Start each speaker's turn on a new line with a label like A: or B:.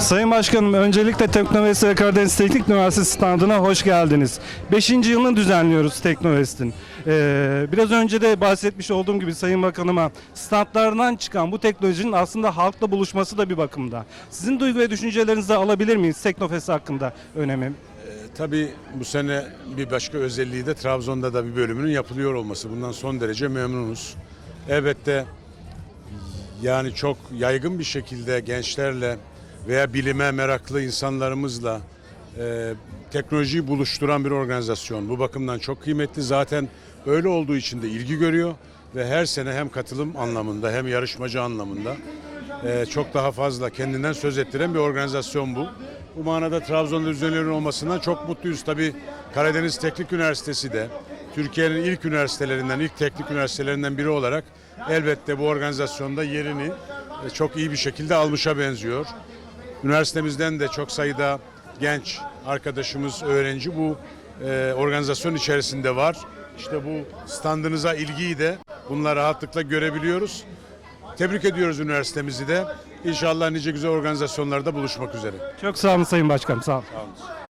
A: Sayın Başkanım öncelikle Teknovest ve Karadeniz Teknik Üniversitesi standına hoş geldiniz. Beşinci yılını düzenliyoruz Teknovest'in. Ee, biraz önce de bahsetmiş olduğum gibi Sayın Bakanıma standlardan çıkan bu teknolojinin aslında halkla buluşması da bir bakımda. Sizin duygu ve düşüncelerinizi alabilir miyiz Teknofest hakkında önemi?
B: Tabii bu sene bir başka özelliği de Trabzon'da da bir bölümünün yapılıyor olması. Bundan son derece memnunuz. Elbette yani çok yaygın bir şekilde gençlerle veya bilime meraklı insanlarımızla e, teknolojiyi buluşturan bir organizasyon. Bu bakımdan çok kıymetli. Zaten öyle olduğu için de ilgi görüyor ve her sene hem katılım anlamında hem yarışmacı anlamında e, çok daha fazla kendinden söz ettiren bir organizasyon bu. Bu manada Trabzon'da düzenleniyor olmasından çok mutluyuz. Tabii Karadeniz Teknik Üniversitesi de Türkiye'nin ilk üniversitelerinden, ilk teknik üniversitelerinden biri olarak elbette bu organizasyonda yerini e, çok iyi bir şekilde almışa benziyor. Üniversitemizden de çok sayıda genç arkadaşımız, öğrenci bu e, organizasyon içerisinde var. İşte bu standınıza ilgiyi de bununla rahatlıkla görebiliyoruz. Tebrik ediyoruz üniversitemizi de. İnşallah nice güzel organizasyonlarda buluşmak üzere.
A: Çok sağ olun Sayın Başkanım sağ olun.
B: Sağ olun.